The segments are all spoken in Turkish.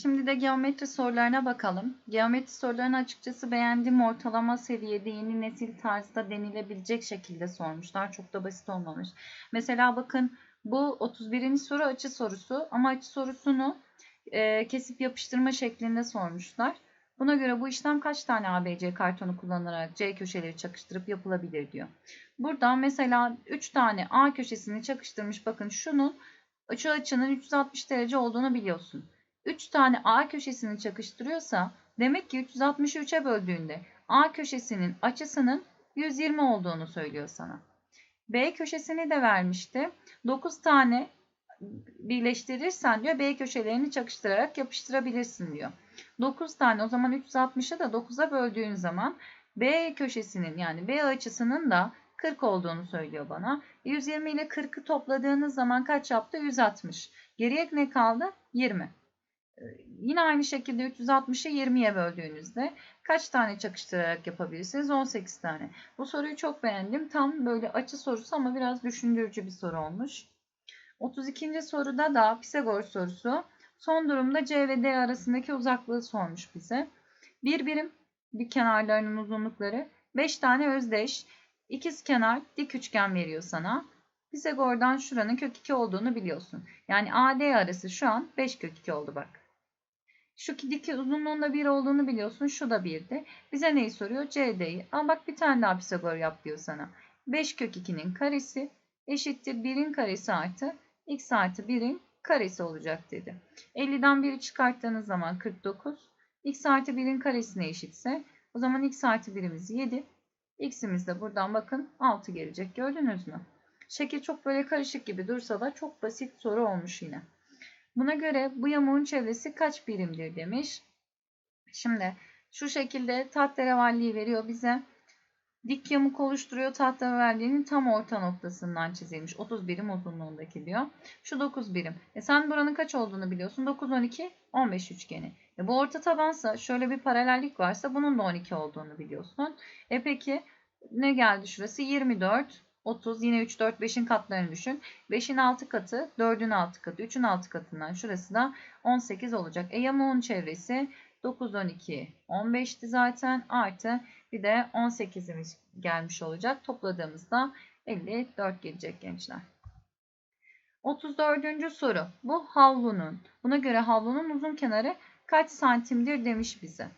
Şimdi de geometri sorularına bakalım. Geometri sorularını açıkçası beğendim. Ortalama seviyede yeni nesil tarzda denilebilecek şekilde sormuşlar. Çok da basit olmamış. Mesela bakın bu 31. soru açı sorusu ama açı sorusunu e, kesip yapıştırma şeklinde sormuşlar. Buna göre bu işlem kaç tane ABC kartonu kullanarak C köşeleri çakıştırıp yapılabilir diyor. Buradan mesela 3 tane A köşesini çakıştırmış. Bakın şunun şu açının 360 derece olduğunu biliyorsun. 3 tane A köşesini çakıştırıyorsa demek ki 360'ı 3'e böldüğünde A köşesinin açısının 120 olduğunu söylüyor sana. B köşesini de vermişti. 9 tane birleştirirsen diyor B köşelerini çakıştırarak yapıştırabilirsin diyor. 9 tane o zaman 360'ı da 9'a böldüğün zaman B köşesinin yani B açısının da 40 olduğunu söylüyor bana. 120 ile 40'ı topladığınız zaman kaç yaptı? 160. Geriye ne kaldı? 20. Yine aynı şekilde 360'ı 20'ye böldüğünüzde kaç tane çakıştırarak yapabilirsiniz? 18 tane. Bu soruyu çok beğendim. Tam böyle açı sorusu ama biraz düşündürücü bir soru olmuş. 32. soruda da Pisagor sorusu. Son durumda C ve D arasındaki uzaklığı sormuş bize. Bir birim dik kenarlarının uzunlukları 5 tane özdeş ikiz kenar dik üçgen veriyor sana. Pisagor'dan şuranın kök 2 olduğunu biliyorsun. Yani AD arası şu an 5 kök 2 oldu bak. Şu dik uzunluğunda 1 olduğunu biliyorsun. Şu da 1'di. Bize neyi soruyor? CD'yi. Ama bak bir tane daha Pisagor yap diyor sana. 5 kök 2'nin karesi eşittir 1'in karesi artı x artı 1'in karesi olacak dedi. 50'den 1'i çıkarttığınız zaman 49. x artı 1'in karesine eşitse o zaman x artı 1'imiz 7. x'imiz de buradan bakın 6 gelecek. Gördünüz mü? Şekil çok böyle karışık gibi dursa da çok basit soru olmuş yine. Buna göre bu yamuğun çevresi kaç birimdir demiş. Şimdi şu şekilde tahterevalliyi veriyor bize. Dik yamuk oluşturuyor tahterevalliğinin tam orta noktasından çizilmiş. 30 birim uzunluğundaki diyor. Şu 9 birim. E sen buranın kaç olduğunu biliyorsun. 9, 12, 15 üçgeni. E bu orta tabansa şöyle bir paralellik varsa bunun da 12 olduğunu biliyorsun. E peki ne geldi şurası? 24, 30 yine 3, 4, 5'in katlarını düşün. 5'in 6 katı 4'ün 6 katı 3'ün 6 katından şurası da 18 olacak. E yamuğun çevresi 9, 12, 15'ti zaten artı bir de 18'imiz gelmiş olacak. Topladığımızda 54 gelecek gençler. 34. soru. Bu havlunun. Buna göre havlunun uzun kenarı kaç santimdir demiş bize.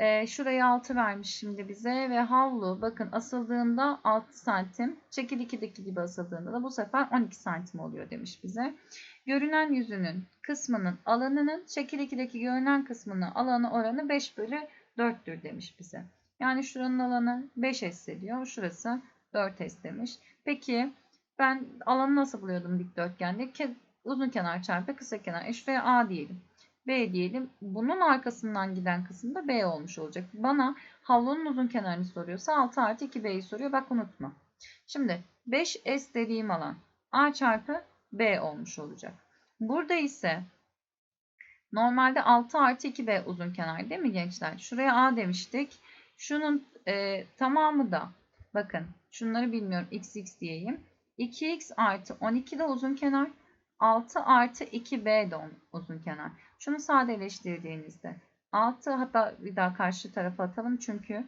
E, şuraya 6 vermiş şimdi bize ve havlu bakın asıldığında 6 santim. Şekil 2'deki gibi asıldığında da bu sefer 12 santim oluyor demiş bize. Görünen yüzünün kısmının alanının şekil 2'deki görünen kısmının alanı oranı 5 bölü 4'tür demiş bize. Yani şuranın alanı 5S ediyor. Şurası 4S demiş. Peki ben alanı nasıl buluyordum dikdörtgende? Uzun kenar çarpı kısa kenar. E A diyelim. B diyelim. Bunun arkasından giden kısım da B olmuş olacak. Bana havlunun uzun kenarını soruyorsa 6 artı 2B'yi soruyor. Bak unutma. Şimdi 5S dediğim alan A çarpı B olmuş olacak. Burada ise normalde 6 artı 2B uzun kenar değil mi gençler? Şuraya A demiştik. Şunun e, tamamı da bakın şunları bilmiyorum xx diyeyim. 2x artı 12 de uzun kenar. 6 artı 2b de uzun kenar. Şunu sadeleştirdiğinizde 6 hatta bir daha karşı tarafa atalım çünkü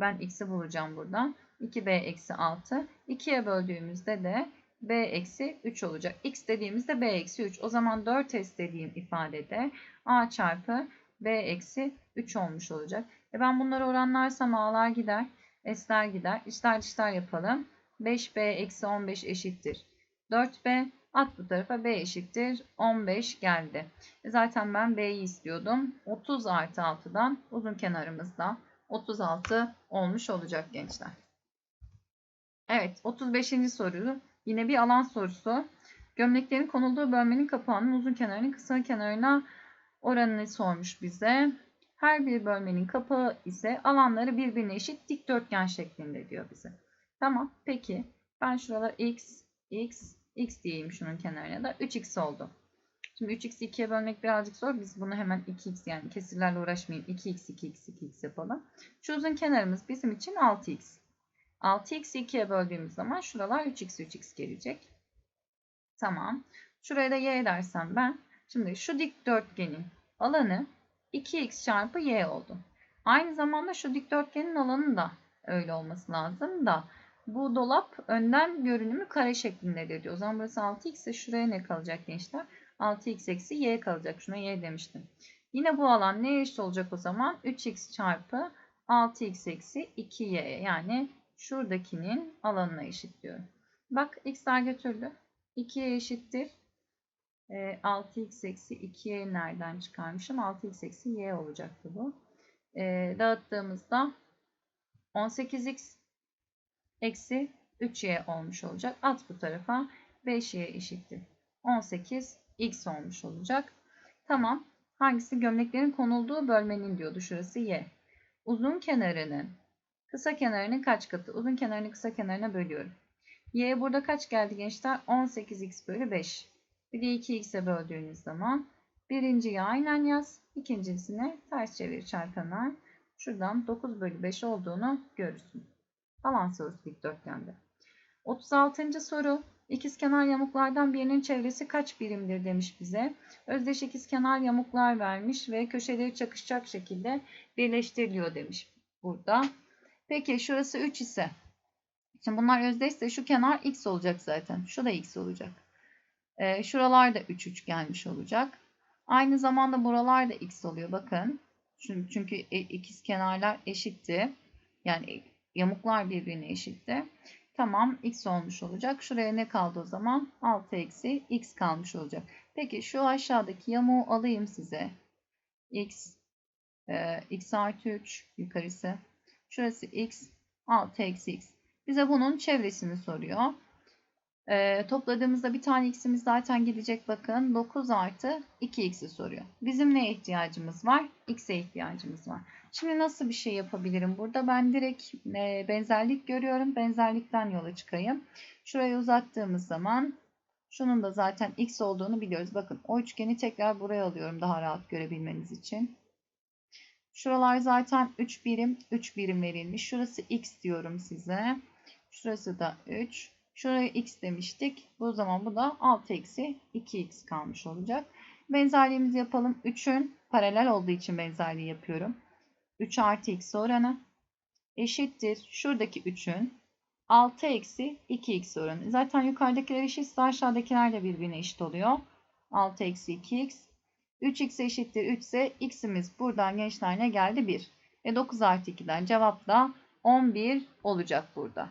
ben x'i bulacağım buradan. 2b eksi 6. 2'ye böldüğümüzde de b eksi 3 olacak. x dediğimizde b eksi 3. O zaman 4s dediğim ifadede a çarpı b eksi 3 olmuş olacak. E ben bunları oranlarsam a'lar gider. s'ler gider. İçler dışlar yapalım. 5b eksi 15 eşittir. 4b At bu tarafa B eşittir 15 geldi. E, zaten ben B'yi istiyordum. 30 artı 6'dan uzun kenarımızda 36 olmuş olacak gençler. Evet 35. soru yine bir alan sorusu. Gömleklerin konulduğu bölmenin kapağının uzun kenarının kısa kenarına oranını sormuş bize. Her bir bölmenin kapağı ise alanları birbirine eşit dikdörtgen şeklinde diyor bize. Tamam peki ben şuralar x, x, x diyeyim şunun kenarına da 3x oldu. Şimdi 3x'i 2'ye bölmek birazcık zor. Biz bunu hemen 2x yani kesirlerle uğraşmayayım. 2x, 2x, 2x yapalım. Şu uzun kenarımız bizim için 6x. 6x'i 2'ye böldüğümüz zaman şuralar 3x, 3x gelecek. Tamam. Şuraya da y dersem ben. Şimdi şu dikdörtgenin alanı 2x çarpı y oldu. Aynı zamanda şu dikdörtgenin alanı da öyle olması lazım da bu dolap önden görünümü kare şeklindedir diyor. O zaman burası 6x ise şuraya ne kalacak gençler? 6x eksi y kalacak. Şuna y demiştim. Yine bu alan neye eşit olacak o zaman? 3x çarpı 6x eksi 2y yani şuradakinin alanına eşit diyorum. Bak x'ler götürdü. 2y eşittir. E, 6x eksi 2y nereden çıkarmışım? 6x eksi y olacaktı bu. E, dağıttığımızda 18x eksi 3y olmuş olacak. At bu tarafa 5y eşittir. 18x olmuş olacak. Tamam. Hangisi gömleklerin konulduğu bölmenin diyordu. Şurası y. Uzun kenarının kısa kenarının kaç katı? Uzun kenarını kısa kenarına bölüyorum. y burada kaç geldi gençler? 18x bölü 5. Bir de 2x'e böldüğünüz zaman birinciyi aynen yaz. ikincisine ters çevir çarpanlar. Şuradan 9 bölü 5 olduğunu görürsün. Alan sorusu dikdörtgende. 36. soru. İkizkenar yamuklardan birinin çevresi kaç birimdir demiş bize. Özdeş ikizkenar yamuklar vermiş ve köşeleri çakışacak şekilde birleştiriliyor demiş burada. Peki şurası 3 ise. Şimdi bunlar özdeşse şu kenar x olacak zaten. Şu da x olacak. Ee, şuralar da 3 3 gelmiş olacak. Aynı zamanda buralar da x oluyor. Bakın. Çünkü, çünkü e, ikiz kenarlar eşitti. Yani yamuklar birbirine eşitti. Tamam x olmuş olacak. Şuraya ne kaldı o zaman? 6 eksi x kalmış olacak. Peki şu aşağıdaki yamuğu alayım size. x e, x artı 3 yukarısı. Şurası x 6 eksi x. Bize bunun çevresini soruyor. E, topladığımızda bir tane x'imiz zaten gidecek bakın. 9 artı 2x'i soruyor. Bizim neye ihtiyacımız var? x'e ihtiyacımız var. Şimdi nasıl bir şey yapabilirim burada? Ben direkt e, benzerlik görüyorum. Benzerlikten yola çıkayım. Şurayı uzattığımız zaman şunun da zaten x olduğunu biliyoruz. Bakın o üçgeni tekrar buraya alıyorum daha rahat görebilmeniz için. Şuralar zaten 3 birim, 3 birim verilmiş. Şurası x diyorum size. Şurası da 3. Şuraya x demiştik. Bu zaman bu da 6 eksi 2x kalmış olacak. Benzerliğimizi yapalım. 3'ün paralel olduğu için benzerliği yapıyorum. 3 artı x oranı eşittir. Şuradaki 3'ün 6 eksi 2x oranı. Zaten yukarıdakiler eşitse aşağıdakiler de birbirine eşit oluyor. 6 eksi 2x. 3x eşittir 3 ise x'imiz buradan gençler ne geldi? 1. E 9 artı 2'den cevap da 11 olacak burada.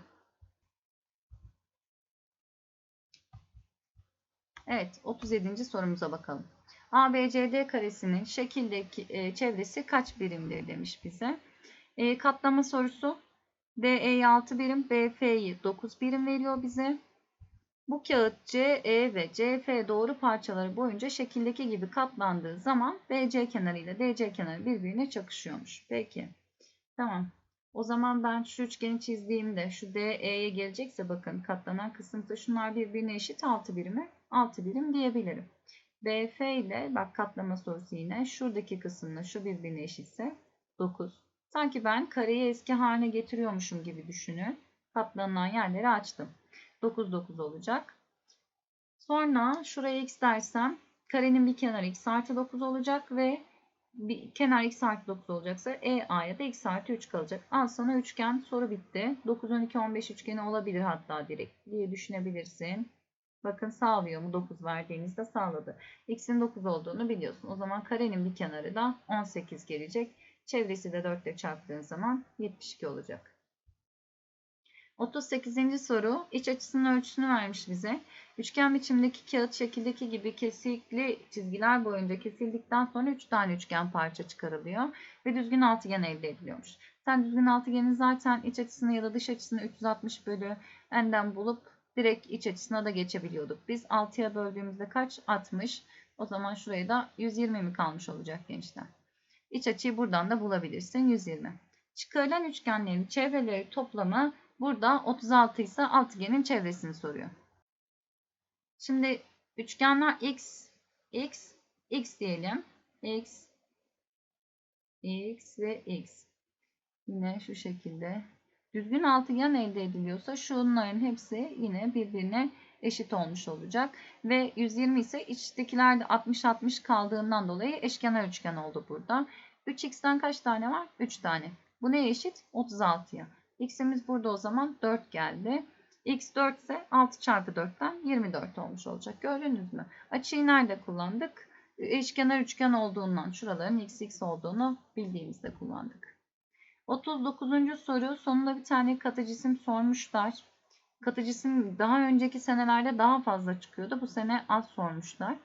Evet 37. sorumuza bakalım. ABCD karesinin şekildeki e, çevresi kaç birimdir demiş bize. E, katlama sorusu. DE'yi 6 birim, BF'yi 9 birim veriyor bize. Bu kağıt CE ve CF doğru parçaları boyunca şekildeki gibi katlandığı zaman BC kenarı ile DC kenarı birbirine çakışıyormuş. Peki. Tamam. O zaman ben şu üçgeni çizdiğimde şu DE'ye gelecekse bakın katlanan kısımda şunlar birbirine eşit 6 birime 6 birim diyebilirim. BF ile bak katlama sorusu yine şuradaki kısımla şu birbirine eşitse 9. Sanki ben kareyi eski haline getiriyormuşum gibi düşünün. Katlanan yerleri açtım. 9 9 olacak. Sonra şuraya x dersem karenin bir kenarı x artı 9 olacak ve bir kenar x artı 9 olacaksa e a ya da x artı 3 kalacak. Al sana üçgen soru bitti. 9 12 15 üçgeni olabilir hatta direkt diye düşünebilirsin. Bakın sağlıyor mu 9 verdiğinizde sağladı. X'in 9 olduğunu biliyorsun. O zaman karenin bir kenarı da 18 gelecek. Çevresi de 4 ile çarptığın zaman 72 olacak. 38. soru iç açısının ölçüsünü vermiş bize. Üçgen biçimdeki kağıt şekildeki gibi kesikli çizgiler boyunca kesildikten sonra 3 tane üçgen parça çıkarılıyor ve düzgün altıgen elde ediliyormuş. Sen düzgün altıgenin zaten iç açısını ya da dış açısını 360 bölü n'den bulup direkt iç açısına da geçebiliyorduk. Biz 6'ya böldüğümüzde kaç? 60. O zaman şuraya da 120 mi kalmış olacak gençler? İç açıyı buradan da bulabilirsin. 120. Çıkarılan üçgenlerin çevreleri toplamı burada 36 ise altıgenin çevresini soruyor. Şimdi üçgenler x, x, x diyelim. x, x ve x. Yine şu şekilde Düzgün altıgen elde ediliyorsa şunların hepsi yine birbirine eşit olmuş olacak. Ve 120 ise içtekiler de 60-60 kaldığından dolayı eşkenar üçgen oldu burada. 3x'ten kaç tane var? 3 tane. Bu neye eşit? 36'ya. x'imiz burada o zaman 4 geldi. x 4 ise 6 çarpı 4'ten 24 olmuş olacak. Gördünüz mü? Açıyı nerede kullandık? Eşkenar üçgen olduğundan şuraların x x olduğunu bildiğimizde kullandık. 39. soru sonunda bir tane katı cisim sormuşlar. Katı cisim daha önceki senelerde daha fazla çıkıyordu. Bu sene az sormuşlar.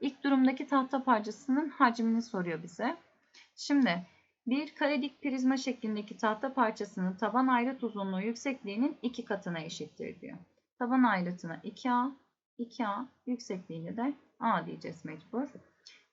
İlk durumdaki tahta parçasının hacmini soruyor bize. Şimdi bir kare dik prizma şeklindeki tahta parçasının taban ayrıt uzunluğu yüksekliğinin iki katına eşittir diyor. Taban ayrıtına 2A, 2A, yüksekliğini de A diyeceğiz mecbur.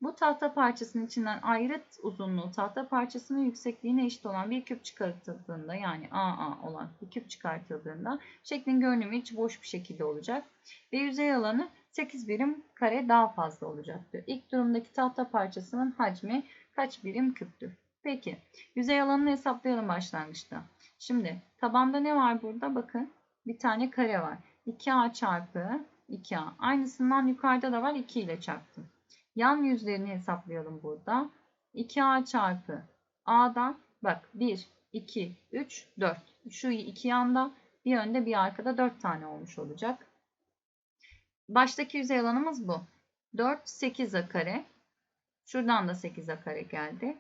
Bu tahta parçasının içinden ayrıt uzunluğu tahta parçasının yüksekliğine eşit olan bir küp çıkartıldığında yani AA olan bir küp çıkartıldığında şeklin görünümü içi boş bir şekilde olacak. Ve yüzey alanı 8 birim kare daha fazla olacaktır. İlk durumdaki tahta parçasının hacmi kaç birim küptür? Peki yüzey alanını hesaplayalım başlangıçta. Şimdi tabanda ne var burada? Bakın bir tane kare var. 2A çarpı 2A. Aynısından yukarıda da var 2 ile çarptım. Yan yüzlerini hesaplayalım burada. 2A çarpı A'dan bak 1, 2, 3, 4. Şu iki yanda bir önde bir arkada 4 tane olmuş olacak. Baştaki yüzey alanımız bu. 4, 8 a kare. Şuradan da 8 a kare geldi.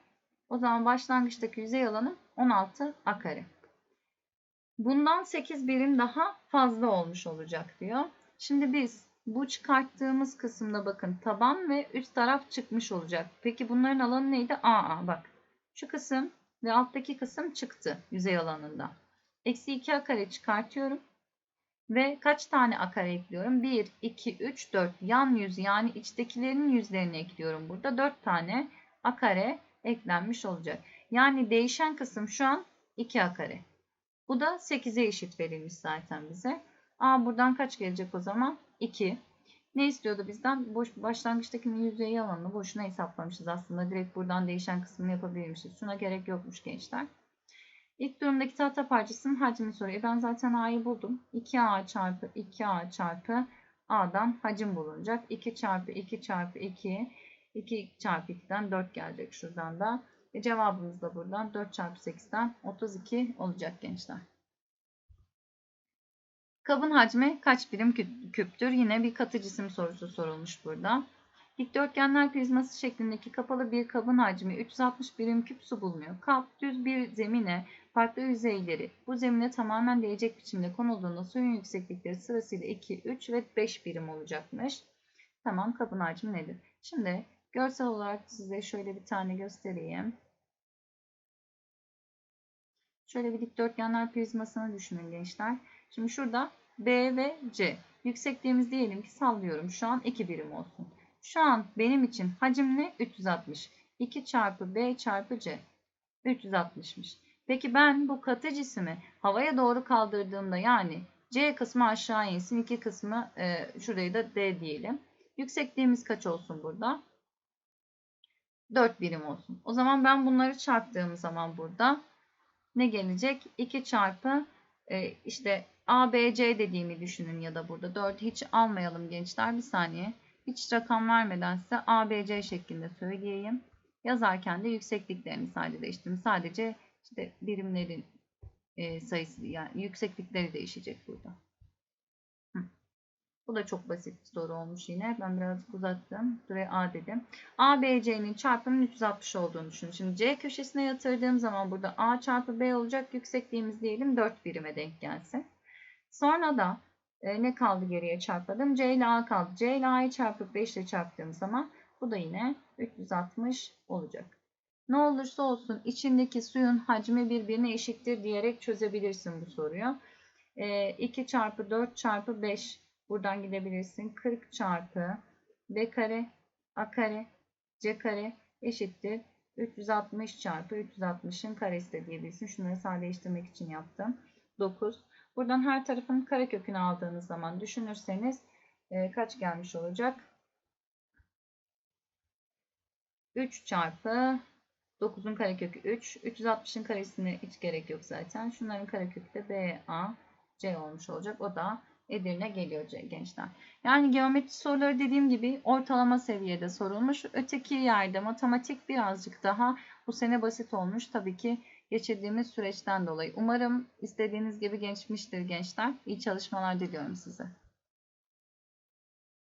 O zaman başlangıçtaki yüzey alanım 16 a kare. Bundan 8 birim daha fazla olmuş olacak diyor. Şimdi biz bu çıkarttığımız kısımda bakın taban ve üst taraf çıkmış olacak. Peki bunların alanı neydi? AA bak. Şu kısım ve alttaki kısım çıktı yüzey alanında. Eksi 2 a kare çıkartıyorum. Ve kaç tane a kare ekliyorum? 1, 2, 3, 4. Yan yüz yani içtekilerin yüzlerini ekliyorum burada. 4 tane a kare eklenmiş olacak. Yani değişen kısım şu an 2 a kare. Bu da 8'e eşit verilmiş zaten bize. A buradan kaç gelecek o zaman? 2. Ne istiyordu bizden? Boş, başlangıçtakinin yüzeyi alanını boşuna hesaplamışız aslında. Direkt buradan değişen kısmını yapabilirmişiz. Şuna gerek yokmuş gençler. İlk durumdaki tahta parçasının hacmini soruyor. Ben zaten A'yı buldum. 2A çarpı 2A çarpı A'dan hacim bulunacak. 2 çarpı 2 çarpı 2. 2 çarpı 2'den 4 gelecek şuradan da. E cevabımız da buradan 4 çarpı 8'den 32 olacak gençler. Kabın hacmi kaç birim küptür? Yine bir katı cisim sorusu sorulmuş burada. Dikdörtgenler prizması şeklindeki kapalı bir kabın hacmi 360 birim küp su bulunuyor. Kap düz bir zemine farklı yüzeyleri bu zemine tamamen değecek biçimde konulduğunda suyun yükseklikleri sırasıyla 2, 3 ve 5 birim olacakmış. Tamam kabın hacmi nedir? Şimdi görsel olarak size şöyle bir tane göstereyim. Şöyle bir dikdörtgenler prizmasını düşünün gençler. Şimdi şurada B ve C. Yüksekliğimiz diyelim ki sallıyorum. Şu an 2 birim olsun. Şu an benim için hacim ne? 360. 2 çarpı B çarpı C. 360'mış. Peki ben bu katı cisimi havaya doğru kaldırdığımda yani C kısmı aşağı insin. 2 kısmı e, şurayı da D diyelim. Yüksekliğimiz kaç olsun burada? 4 birim olsun. O zaman ben bunları çarptığım zaman burada ne gelecek? 2 çarpı e, işte A, B, C dediğimi düşünün ya da burada 4 hiç almayalım gençler. Bir saniye. Hiç rakam vermeden size A, B, C şeklinde söyleyeyim. Yazarken de yüksekliklerini sadece değiştirdim. Sadece işte birimlerin e, sayısı yani yükseklikleri değişecek burada. Bu da çok basit bir soru olmuş yine. Ben birazcık uzattım. Buraya A dedim. A, B, C'nin çarpımının 360 olduğunu düşünün. Şimdi C köşesine yatırdığım zaman burada A çarpı B olacak. Yüksekliğimiz diyelim 4 birime denk gelsin. Sonra da e, ne kaldı geriye çarpmadım? C ile A kaldı. C ile A'yı çarpıp 5 ile çarptığım zaman bu da yine 360 olacak. Ne olursa olsun içindeki suyun hacmi birbirine eşittir diyerek çözebilirsin bu soruyu. E, 2 çarpı 4 çarpı 5 buradan gidebilirsin. 40 çarpı B kare A kare C kare eşittir. 360 çarpı 360'ın karesi de diyebilirsin. Şunları sadeleştirmek için yaptım. 9 Buradan her tarafın karekökünü aldığınız zaman düşünürseniz e, kaç gelmiş olacak? 3 çarpı 9'un karekökü 3. 360'ın karesine hiç gerek yok zaten. Şunların karekökü de B, A, C olmuş olacak. O da Edirne geliyor gençler. Yani geometri soruları dediğim gibi ortalama seviyede sorulmuş. Öteki yerde matematik birazcık daha bu sene basit olmuş. Tabii ki geçirdiğimiz süreçten dolayı. Umarım istediğiniz gibi geçmiştir gençler. İyi çalışmalar diliyorum size.